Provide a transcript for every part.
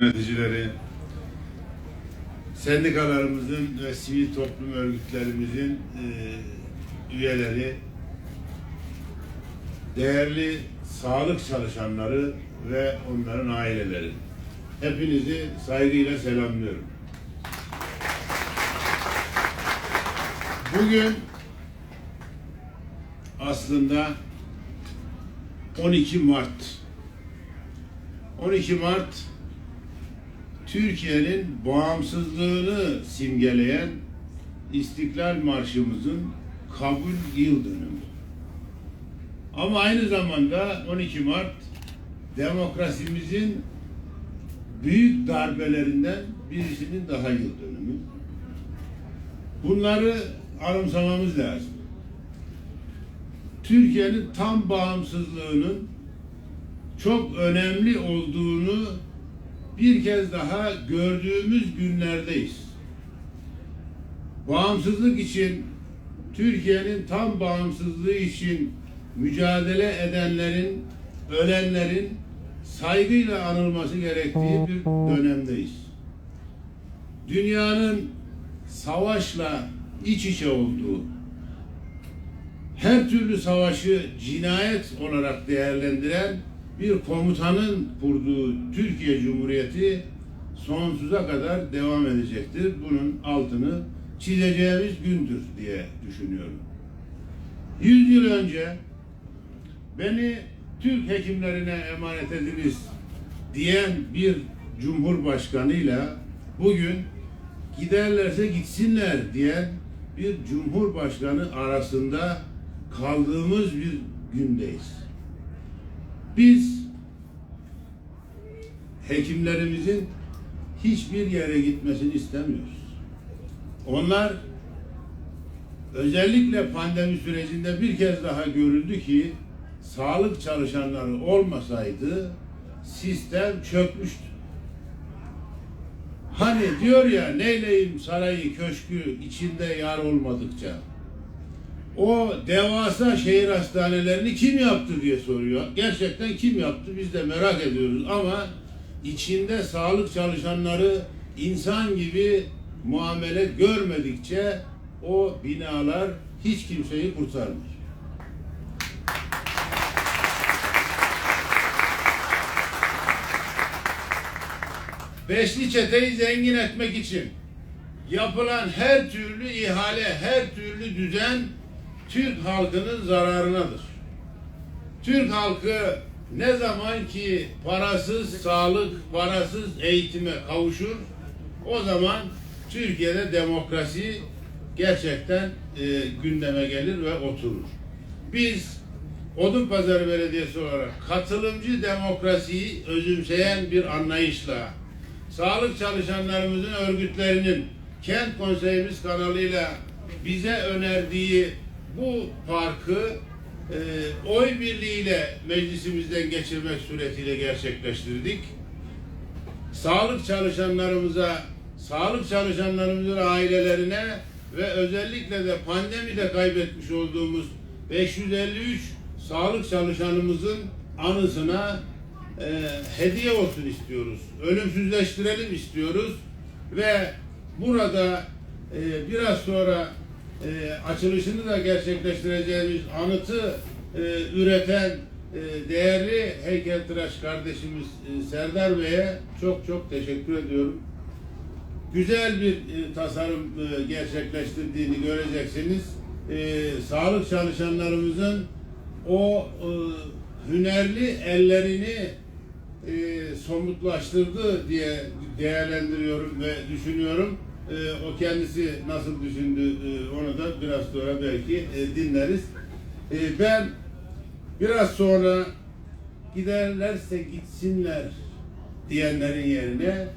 yöneticileri, sendikalarımızın ve sivil toplum örgütlerimizin e, üyeleri, değerli sağlık çalışanları ve onların aileleri. Hepinizi saygıyla selamlıyorum. Bugün aslında 12 Mart 12 Mart Türkiye'nin bağımsızlığını simgeleyen İstiklal Marşımızın kabul yıl dönümü. Ama aynı zamanda 12 Mart demokrasimizin büyük darbelerinden birisinin daha yıl dönümü. Bunları anımsamamız lazım. Türkiye'nin tam bağımsızlığının çok önemli olduğunu bir kez daha gördüğümüz günlerdeyiz. Bağımsızlık için Türkiye'nin tam bağımsızlığı için mücadele edenlerin, ölenlerin saygıyla anılması gerektiği bir dönemdeyiz. Dünyanın savaşla iç içe olduğu, her türlü savaşı cinayet olarak değerlendiren bir komutanın kurduğu Türkiye Cumhuriyeti sonsuza kadar devam edecektir. Bunun altını çizeceğimiz gündür diye düşünüyorum. Yüz yıl önce beni Türk hekimlerine emanet ediniz diyen bir cumhurbaşkanıyla bugün giderlerse gitsinler diyen bir cumhurbaşkanı arasında kaldığımız bir gündeyiz. Biz hekimlerimizin hiçbir yere gitmesini istemiyoruz. Onlar özellikle pandemi sürecinde bir kez daha görüldü ki sağlık çalışanları olmasaydı sistem çökmüştü. Hani diyor ya neyleyim sarayı köşkü içinde yar olmadıkça. O devasa şehir hastanelerini kim yaptı diye soruyor. Gerçekten kim yaptı biz de merak ediyoruz ama içinde sağlık çalışanları insan gibi muamele görmedikçe o binalar hiç kimseyi kurtarmıyor. Beşli çeteyi zengin etmek için yapılan her türlü ihale, her türlü düzen Türk halkının zararınadır. Türk halkı ne zaman ki parasız sağlık, parasız eğitime kavuşur, o zaman Türkiye'de demokrasi gerçekten e, gündeme gelir ve oturur. Biz Odunpazarı Belediyesi olarak katılımcı demokrasiyi özümseyen bir anlayışla sağlık çalışanlarımızın örgütlerinin kent konseyimiz kanalıyla bize önerdiği bu parkı e, oy birliğiyle meclisimizden geçirmek suretiyle gerçekleştirdik. Sağlık çalışanlarımıza, sağlık çalışanlarımızın ailelerine ve özellikle de pandemide kaybetmiş olduğumuz 553 sağlık çalışanımızın anısına e, hediye olsun istiyoruz. Ölümsüzleştirelim istiyoruz ve burada e, biraz sonra e, açılışını da gerçekleştireceğimiz anıtı e, üreten e, değerli heykeltıraş kardeşimiz e, Serdar Bey'e çok çok teşekkür ediyorum. Güzel bir e, tasarım e, gerçekleştirdiğini göreceksiniz. E, sağlık çalışanlarımızın o e, hünerli ellerini e, somutlaştırdı diye değerlendiriyorum ve düşünüyorum. E, o kendisi nasıl düşündü e, onu da biraz sonra belki e, dinleriz. E, ben biraz sonra giderlerse gitsinler diyenlerin yerine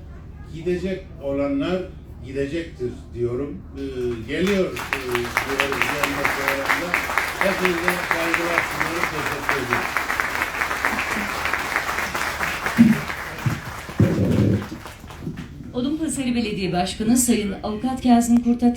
gidecek olanlar gidecektir diyorum. E, geliyor e, diyorum. Hepinize saygılar sunuyorum. Teşekkür ederim. Odunpazarı Belediye Başkanı Sayın Avukat Kazım Kurtat